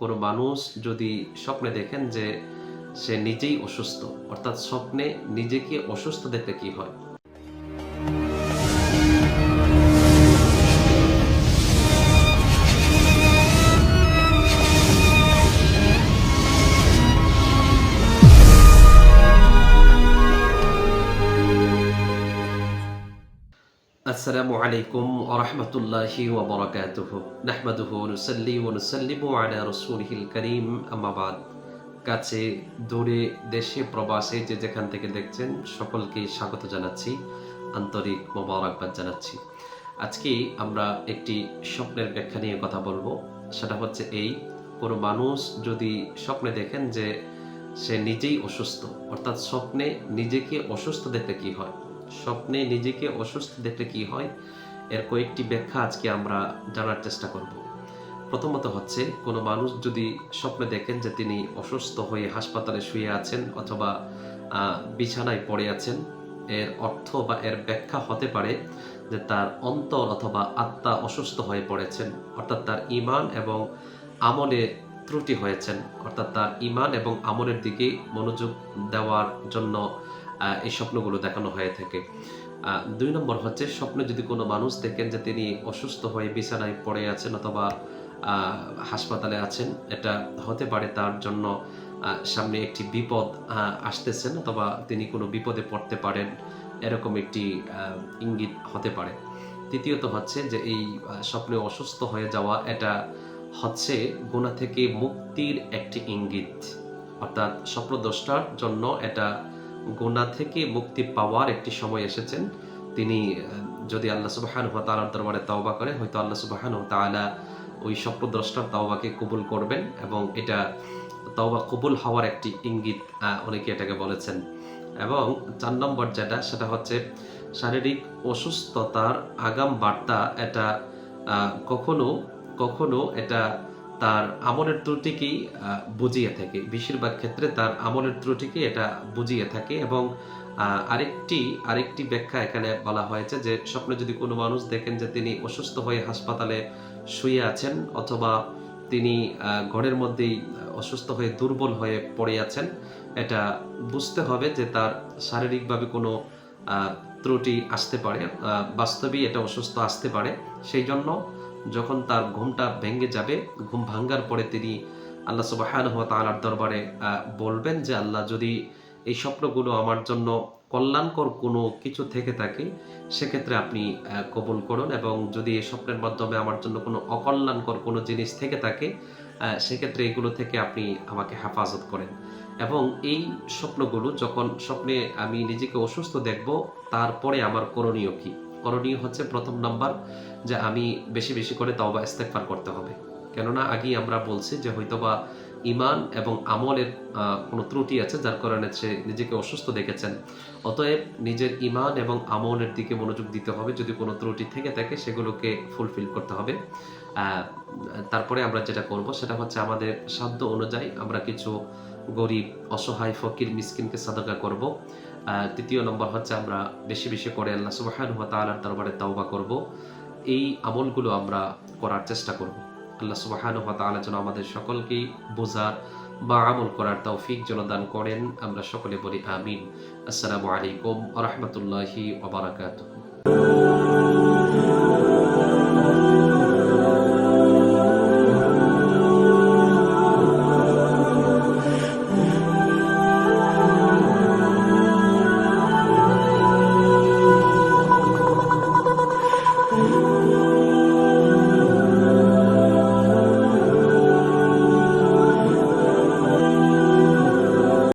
কোনো মানুষ যদি স্বপ্নে দেখেন যে সে নিজেই অসুস্থ, অর্থাৎ স্বপ্নে নিজেকে অসুস্থ দেখতে কি হয়? আসসালামু আলাইকুম আরহামতুল্লাহি ওবরাকাতুহু নাহমাদুহু নুসাল্লি ওয়া নুসাল্লিমু আলা রাসূলিহিল কারীম। আম্মা বাদ। কাছে দূরে দেশে, প্রবাসে যে যেখান থেকে দেখছেন, সকলকে স্বাগত জানাচ্ছি। আন্তরিক মোবারকবাদ জানাচ্ছি। আজকে আমরা একটি স্বপ্নের ব্যাখ্যা নিয়ে কথা বলব। সেটা হচ্ছে এই, কোনো মানুষ যদি স্বপ্নে দেখেন যে সে নিজেই অসুস্থ, অর্থাৎ স্বপ্নে নিজেকে অসুস্থ দেখতে কি হয়? স্বপ্নে নিজেকে অসুস্থ দেখতে কি হয়? এর কয়েকটি ব্যাখ্যা আজকে আমরা জানার চেষ্টা করব। প্রথমত হচ্ছে, কোনো মানুষ যদি স্বপ্নে দেখেন যে তিনি অসুস্থ হয়ে হাসপাতালে শুয়ে আছেন অথবা বিছানায় পড়ে আছেন, এর অর্থ বা এর ব্যাখ্যা হতে পারে যে তার অন্তর অথবা আত্মা অসুস্থ হয়ে পড়েছেন, অর্থাৎ তার ইমান এবং আমলে ত্রুটি হয়েছেন, অর্থাৎ তার ইমান এবং আমলের দিকে মনোযোগ দেওয়ার জন্য এই স্বপ্নগুলো দেখানো হয়ে থাকে। দুই নম্বর হচ্ছে, স্বপ্নে যদি কোনো মানুষ দেখেন যে তিনি অসুস্থ হয়ে বিছানায় পড়ে আছেন অথবা হাসপাতালে আছেন, এটা হতে পারে তার জন্য সামনে একটি বিপদ আসতেছেন অথবা তিনি কোনো বিপদে পড়তে পারেন, এরকম একটি ইঙ্গিত হতে পারে। তৃতীয়ত হচ্ছে যে এই স্বপ্নে অসুস্থ হয়ে যাওয়া, এটা হচ্ছে গুণা থেকে মুক্তির একটি ইঙ্গিত। অর্থাৎ স্বপ্নদ্রষ্টার জন্য এটা গুণা থেকে মুক্তি পাওয়ার একটি সময় এসেছেন। তিনি যদি আল্লাহ সুবাহান তালার দরবারে তাওবা করে হয়তো আল্লাহ সুবাহান তালা ওই স্বপ্নদ্রষ্টার তাওবাকে কবুল করবেন এবং এটা তাওবা কবুল হওয়ার একটি ইঙ্গিত অনেকে এটাকে বলেছেন। এবং চার নম্বর যেটা, সেটা হচ্ছে শারীরিক অসুস্থতার আগাম বার্তা এটা কখনো কখনো এটা তার আমলের ত্রুটিকেই বুঝিয়ে থাকে। বেশিরভাগ ক্ষেত্রে তার আমলের ত্রুটিকে এটা বুঝিয়ে থাকে এবং আরেকটি আরেকটি ব্যাখ্যা এখানে বলা হয়েছে যে স্বপ্নে যদি কোনো মানুষ দেখেন যে তিনি অসুস্থ হয়ে হাসপাতালে শুয়ে আছেন অথবা তিনি ঘরের মধ্যেই অসুস্থ হয়ে দুর্বল হয়ে পড়ে আছেন, এটা বুঝতে হবে যে তার শারীরিকভাবে কোনো ত্রুটি আসতে পারে। বাস্তবেই এটা অসুস্থ আসতে পারে। সেই জন্য যখন তার ঘুমটা ভেঙে যাবে, ঘুম ভাঙ্গার পরে তিনি আল্লাহ সুবাহান তালার দরবারে বলবেন যে, আল্লাহ, যদি এই স্বপ্নগুলো আমার জন্য কল্যাণকর কোনো কিছু থেকে থাকে, সেক্ষেত্রে আপনি কবুল করুন এবং যদি এই স্বপ্নের মাধ্যমে আমার জন্য কোনো অকল্যাণকর কোনো জিনিস থেকে থাকে সেক্ষেত্রে এগুলো থেকে আপনি আমাকে হেফাজত করেন। এবং এই স্বপ্নগুলো যখন স্বপ্নে আমি নিজেকে অসুস্থ দেখব, তারপরে আমার করণীয় কি? করণীয় হচ্ছে প্রথম নাম্বার যে আমি বেশি বেশি করে তওবা ইস্তেগফার করতে হবে। কেননা আগেই আমরা বলছি যে হয়তোবা ইমান এবং আমলের কোনো ত্রুটি আছে যার কারণে সে নিজেকে অসুস্থ দেখেছেন। অতএব নিজের ইমান এবং আমলের দিকে মনোযোগ দিতে হবে। যদি কোনো ত্রুটি থেকে থাকে সেগুলোকে ফুলফিল করতে হবে। তারপরে আমরা যেটা করব সেটা হচ্ছে আমাদের সাধ্য অনুযায়ী আমরা কিছু গরিব, অসহায়, ফকির, মিসকিনকে সাদাকা করব। তৃতীয় নম্বর হচ্ছে আমরা বেশি বেশি করে আল্লাহ সুবাহান হুয়া তালার দরবারে তাওবা করব। এই আমলগুলো আমরা করার চেষ্টা করব। আল্লাহ সুবাহান হুয়া তালা যেন আমাদের সকলকেই বোঝার বা আমল করার তৌফিক যেন দান করেন। আমরা সকলে বলি আমিন। আসসালামু আলাইকুম রহমতুল্লাহি ওবরাকাতুহ